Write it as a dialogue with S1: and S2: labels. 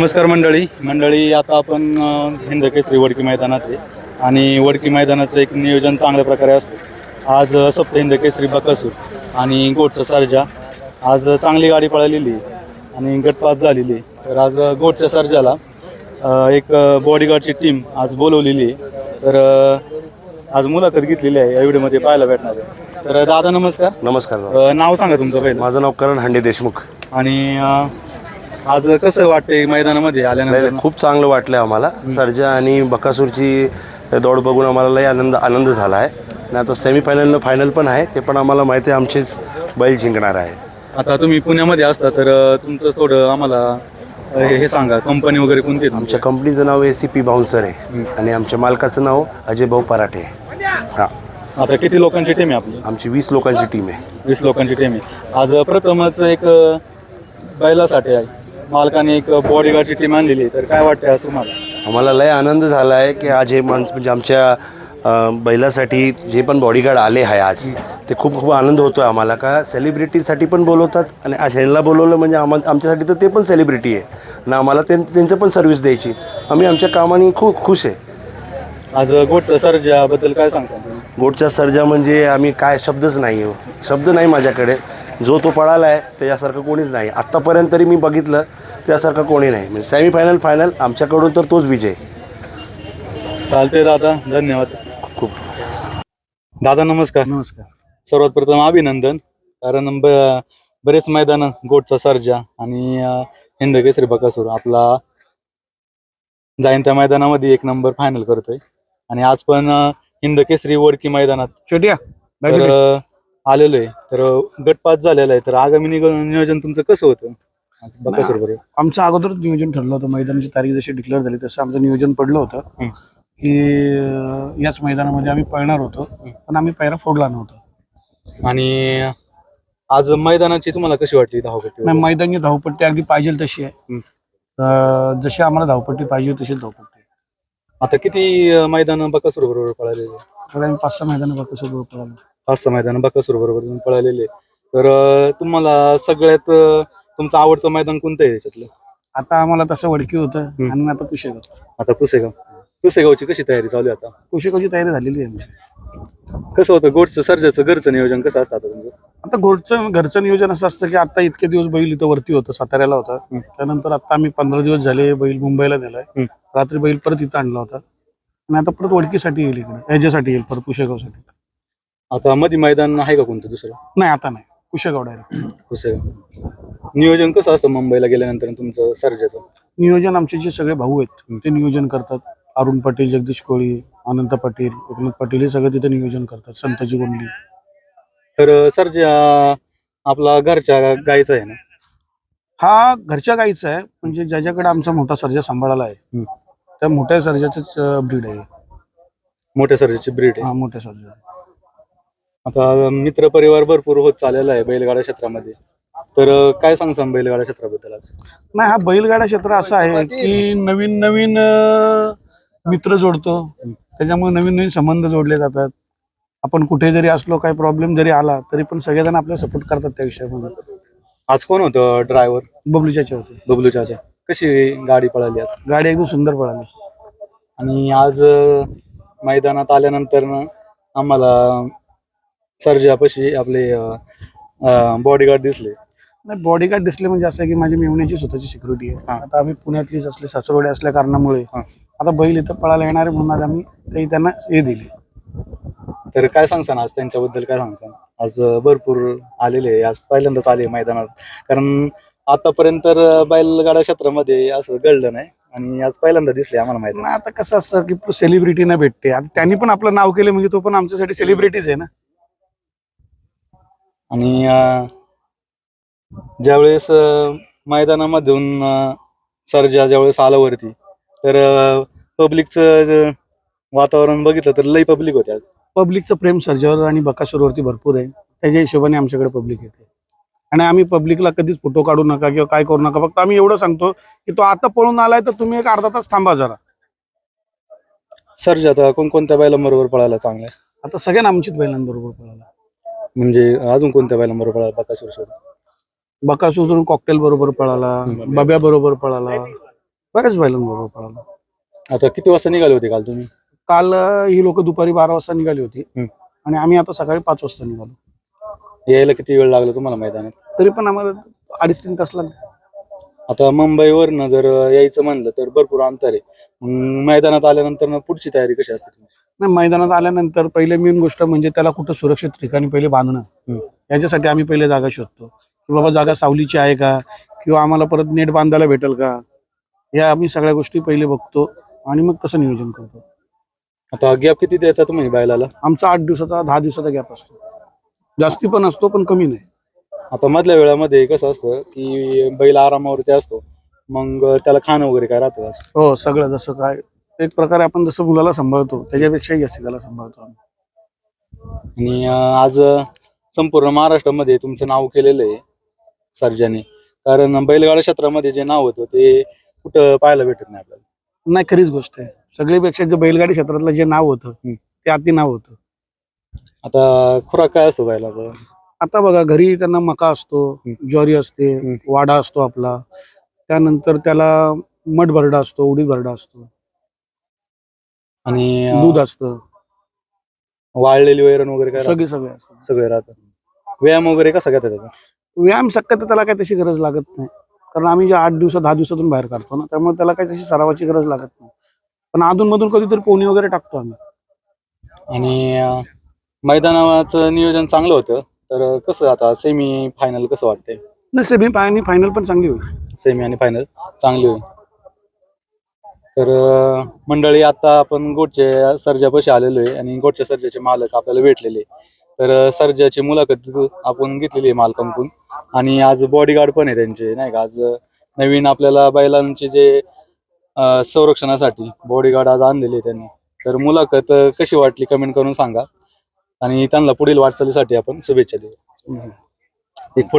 S1: नमस्कार मंडळी. मंडळी आता आपण हिंद केसरी वडकी मैदानात आहे आणि वडकी मैदानाचं एक नियोजन चांगल्या प्रकारे असतं. आज सप्त हिंद केसरी बकासूर आणि गोटचा सर्जा. आज चांगली गाडी पळालेली आणि गटपास झालेली आहे. तर आज गोटच्या सर्जाला एक बॉडीगार्डची टीम आज बोलवलेली आहे. तर आज मुलाखत घेतलेली आहे. या व्हिडिओमध्ये पाहायला भेटणार आहे. तर दादा नमस्कार.
S2: नमस्कार
S1: नाव सांगा तुमचं पहिलं.
S2: माझं नाव करण हांडे देशमुख.
S1: आणि आज कसं वाटतंय मैदानामध्ये आल्यानंतर?
S2: नाही, खूप चांगलं वाटलं आम्हाला. सर्जा आणि बकासूरची दौड बघून आम्हाला लय आनंद आनंद झाला आहे. आणि आता सेमीफायनल फायनल पण आहे. ते पण आम्हाला माहिती आहे आमचेच बैल जिंकणार आहे.
S1: आता तुम्ही पुण्यामध्ये असता तर अ, तुमचं थोडं आम्हाला अ, हे हे सांगा कंपनी वगैरे कोणती आहे
S2: आमच्या कंपनीचं नाव ए सी पी बाउन्सर आहे. आणि आमच्या मालकाचं नाव अजय भाऊ पराठे आहे. हां.
S1: आता किती लोकांची टीम आहे आपली?
S2: आमची वीस लोकांची टीम आहे.
S1: वीस लोकांची टीम आहे. आज प्रथमच एक अ, बैलासाठी आहे. मालकाने एक बॉडीगार्डची टीम आणलेली आहे. तर काय वाटतंय आज तुम्हाला?
S2: आम्हाला लय आनंद झाला आहे की आज हे माणसं म्हणजे आमच्या अं, बैलासाठी जे पण बॉडीगार्ड आले आहे आज ते खूप खूप आनंद होतो आहे आम्हाला. का सेलिब्रिटीसाठी पण बोलवतात आणि ह्यांना बोलवलं म्हणजे आम्हा आमच्यासाठी तर ते पण सेलिब्रिटी आहे. आणि आम्हाला त्यां त्यांचं पण सर्व्हिस द्यायची. आम्ही आमच्या कामाने खूप खुश आहे.
S1: आज गोटचं सर्जाबद्दल काय सांगता
S2: गोटच्या सर्जा म्हणजे आम्ही काय शब्दच नाही हो. शब्द नाही माझ्याकडे. जो तो पळाला आहे त्याच्यासारखं कोणीच नाही. आत्तापर्यंत तरी मी बघितलं त्यासारखं कोणी नाही. म्हणजे सेमीफायनल फायनल आमच्याकडून तर तोच विजय.
S1: चालतंय दादा. धन्यवाद.
S2: खूप.
S1: दादा नमस्कार.
S3: नमस्कार.
S1: सर्वात प्रथम अभिनंदन. कारण ब- बरेच मैदान गोटचा सर्जा आणि अ, हिंद केसरी बकासूर आपला जाईन त्या मैदानामध्ये एक नंबर फायनल करतोय. आणि आज पण अ, हिंद केसरी वडकी मैदानात.
S3: छोट्या
S1: तर अ, आलेलो आहे. तर अ, गटपास झालेला आहे. तर आगामी निग- नियोजन तुमचं कसं होतं? बकासूर बरोबर
S3: आमचं अगोदरच नियोजन ठरलं होतं. मैदानाची तारीख जशी डिक्लेअर झाली तसं आमचं नियोजन पडलं होतं.
S1: हं.
S3: की अं, याच मैदानामध्ये आम्ही पळणार होतो. पण आम्ही पैरा फोडला नव्हता.
S1: आणि आज मैदानाची तुम्हाला कशी वाटली धावपट्टी
S3: नाही मैदानी धावपट्टी अगदी पाहिजे तशी आहे.
S1: हं.
S3: अं, जशी आम्हाला धावपट्टी पाहिजे तशी धावपट्टी आहे.
S1: आता किती मैदान बकासूर बरोबर पळालेले
S3: तर आम्ही पाच सहा मैदानं बघतो सोबत पळालो.
S1: सहा मैदान बकासूर बरोबर तुम्ही पळालेले तर तुम्हाला सगळ्यात तुमचं आवडतं मैदान कोणतं आहे त्याच्यातलं
S3: आता आम्हाला तसं वडकी होतं. आणि आता पुशेगाव.
S1: आता पुसेगाव पुसेगावची कशी तयारी चालू आहे आता?
S3: पुशेगावची तयारी झालेली आहे आमची.
S1: कसं होतं? गोडचं सर्जाचं घरचं नियोजन कसं असतं आता तुमचं?
S3: आता घरचं घरचं नियोजन असं असतं की आता इतके दिवस बैल इथं वरती होतं साताऱ्याला होता. त्यानंतर आता आम्ही पंधरा दिवस झाले बैल मुंबईला नेलाय. रात्री बैल परत इथं आणला होता. आणि आता परत वडकीसाठी येईल इकडे. ह्याच्यासाठी येईल परत कुशेगावसाठी
S1: आता मध्ये मैदान आहे का कोणतं दुसरं?
S3: नाही आता नाही. कुशेगाव डायरेक्ट
S1: पुसेगाव नियोजन कसं असतं मुंबईला गेल्यानंतर तुमचं सर्जाचं?
S3: नियोजन आमचे जे सगळे भाऊ. आहेत ते नियोजन करतात. अरुण पाटील जगदीश कोळी अनंत पाटील एकनाथ पाटील हे सगळे तिथे नियोजन करतात. संताजी गोंडली
S1: तर सर्जा आपला घरच्या गायचा आहे ना?
S3: हा घरच्या गाईचा आहे. म्हणजे ज्याच्याकडे आमचा मोठा सर्जा सांभाळाला आहे. त्या मोठ्या सर्जाच ब्रीड आहे.
S1: मोठ्या सर्जाची ब्रीड आहे.
S3: हा मोठ्या सर्जा
S1: आता मित्र परिवार भरपूर होत चाललेला आहे बैलगाडा क्षेत्रामध्ये. तर काय सांगसान बैलगाडा क्षेत्राबद्दल आज?
S3: नाही हा बैलगाडा क्षेत्र असं आहे की नवीन नवीन अं, मित्र जोडतो. त्याच्यामुळे नवीन नवीन संबंध जोडले जातात. आपण कुठे जरी असलो काही प्रॉब्लेम जरी आला तरी पण सगळेजण आपल्याला सपोर्ट करतात त्या विषयामध्ये.
S1: आज कोण होतं ड्रायव्हर
S3: बबलूच्या होते.
S1: बबलू चाचा. कशी गाडी पळाली आज?
S3: गाडी एकदम सुंदर पळाली.
S1: आणि आज अं, मैदानात आल्यानंतर ना आम्हाला सर्जापाशी आपले बॉडीगार्ड दिसले.
S3: नाही बॉडीगार्ड दिसले म्हणजे असं आहे की माझी मेवण्याची स्वतःची सिक्युरिटी आहे. आता आम्ही पुण्यातलीच असले सासरवडे असल्या कारणामुळे. आता बैल इथं पळायला येणार आहे म्हणून आज आम्ही ते त्यांना हे दिले.
S1: तर काय सांगसान आज? त्यांच्याबद्दल काय सांगसान? आज भरपूर आलेले. आज पहिल्यांदाच आले मैदानात. कारण आतापर्यंत तर बैलगाडा क्षेत्रामध्ये असं घडलं नाही. आणि आज पहिल्यांदा दिसले आम्हाला
S3: पण आता कसं असतं की सेलिब्रिटीना भेटते. आता त्यांनी पण आपलं नाव केलं म्हणजे तो पण आमच्यासाठी सेलिब्रिटीज आहे ना.
S1: आणि अं, ज्यावेळेस अं, मैदानामधून अं, सर्जा ज्यावेळेस आला वरती तर पब्लिकचं वातावरण बघितलं तर लई पब्लिक होते आज.
S3: पब्लिकचं प्रेम सर्जावर आणि बकासूरवरती भरपूर आहे त्याच्या हिशोबाने आमच्याकडे पब्लिक येते. आणि आम्ही पब्लिकला कधीच फोटो काढू नका किंवा काय करू नका फक्त आम्ही एवढं सांगतो की तो आता पळून आलाय तर तुम्ही एक अर्धा तास थांबा जरा.
S1: सर्जा आता कोणकोणत्या बैलांबरोबर पळायला चांगलं आहे?
S3: आता सगळ्यांना आमचीच बैलांबरोबर पळाला.
S1: म्हणजे अजून कोणत्या बैलांबरोबर पळायला बकासूर सोडून
S3: बकासूर कॉकटेल बरोबर पळाला. बब्या बरोबर पळाला बऱ्याच बैलांबरोबर पळालो.
S1: आता किती वाजता निघाले होते काल तुम्ही?
S3: काल अं, ही लोक दुपारी बारा वाजता निघाली होती.
S1: हम्म.
S3: आणि आम्ही आता सकाळी पाच वाजता निघालो.
S1: यायला किती वेळ लागला तुम्हाला मैदानात?
S3: तरी पण आम्हाला अडीच तीन तास लागले.
S1: आता मुंबईवरनं जर यायचं म्हणलं तर भरपूर अंतर आहे. मग मैदानात आल्यानंतर पुढची तयारी कशी असते तुमची?
S3: नाही मैदानात आल्यानंतर पहिले मेन गोष्ट म्हणजे त्याला कुठं सुरक्षित ठिकाणी पहिले बांधणं. याच्यासाठी आम्ही पहिले जागा शोधतो. की बाबा जागा सावलीची आहे का? किंवा आम्हाला परत नेट बांधायला भेटेल का? या आम्ही सगळ्या गोष्टी पहिले बघतो आणि मग तसं नियोजन करतो.
S1: आता गॅप किती देता तुम्ही बैलाला
S3: आमचा आठ दिवसाचा दहा दिवसाचा गॅप असतो. जास्ती पण असतो पण कमी नाही.
S1: आता मधल्या वेळामध्ये कसं असतं की बैल आरामावरती असतो. मग त्याला खाणं वगैरे काय राहतं? असं?
S3: हो सगळं जसं काय एक प्रकारे आपण जसं मुलाला सांभाळतो त्याच्यापेक्षाही जास्ती त्याला सांभाळतो आम्ही.
S1: आणि अं, आज संपूर्ण महाराष्ट्रामध्ये तुमचं नाव केलेलं आहे सर्जाने कारण बैलगाडा क्षेत्रामध्ये जे नाव होतं ते कुठं पाहायला भेटत नाही आपल्याला.
S3: नाही खरीच गोष्ट आहे. सगळीपेक्षा जे बैलगाडी क्षेत्रातलं जे नाव होतं
S1: हम्म.
S3: ते अति नाव होतं.
S1: आता खुराक काय असतो बैलाचा?
S3: आता बघा घरी त्यांना मका असतो
S1: हम्म.
S3: ज्वारी असते
S1: हम्म.
S3: वाडा असतो आपला. त्यानंतर त्याला मठ भरडा असतो उडीद भरडा असतो.
S1: आणि अं,
S3: दूध असतं.
S1: वाळलेली वैरण वगैरे काय?
S3: सगळे सगळे असतं
S1: सगळे राहतं व्यायाम वगैरे कसा घेतात त्याचा?
S3: व्यायाम शक्यतो त्याला काही तशी गरज लागत नाही. कारण आम्ही जे आठ दिवसात दहा दिवसातून बाहेर काढतो ना त्यामुळे त्याला काही तशी सरावाची गरज लागत नाही. पण अधूनमधून कधीतरी पोणी वगैरे टाकतो आम्ही.
S1: आणि अं, मैदानाचं नियोजन चांगलं होतं. तर कसं आता सेमी फायनल कसं वाटतंय?
S3: नाही सेमी आणि फायनल पण चांगली होईल.
S1: सेमी आणि फायनल चांगली होईल. तर मंडळी आता आपण गोटचे सर्जापाशी आलेलो आहे आणि गोटच्या सर्जाचे मालक आपल्याला भेटलेले तर अं, सर्जाची मुलाखत आपण घेतलेली आहे मालकांकडून आणि आज बॉडीगार्ड पण आहे त्यांचे नाही का? आज नवीन आपल्याला बैलांचे जे संरक्षणासाठी बॉडीगार्ड आज आणलेले आहे त्यांनी. तर मुलाखत कशी वाटली कमेंट करून सांगा. आणि त्यांना पुढील वाटचालीसाठी आपण शुभेच्छा देऊ. एक